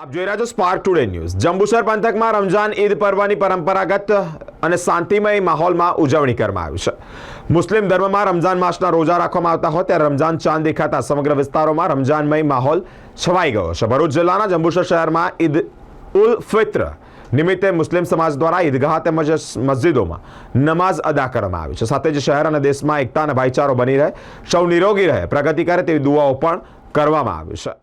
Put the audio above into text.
આપ જોઈ રહ્યા છો સ્પાર્ક ટુડે ન્યૂઝ જંબુસર પંથકમાં રમઝાન, ઈદ પર્વની પરંપરાગત અને શાંતિમય માહોલમાં ઉજવણી કરવામાં આવી છે. મુસ્લિમ ધર્મમાં રમઝાન માસના રોજા રાખવામાં આવતા હોય ત્યારે રમઝાન ચાંદ દેખાતા સમગ્ર વિસ્તારોમાં રમઝાનમય માહોલ છવાઈ ગયો છે. ભરૂચ જિલ્લાના જંબુસર શહેરમાં ઈદ ઉલ ફિત્ર નિમિત્તે મુસ્લિમ સમાજ દ્વારા ઈદગાહ તેમજ મસ્જિદોમાં નમાઝ અદા કરવામાં આવી છે. સાથે જ શહેર અને દેશમાં એકતા અને ભાઈચારો બની રહે, સૌ નિરોગી રહે, પ્રગતિ કરે તેવી દુઆઓ પણ કરવામાં આવી છે.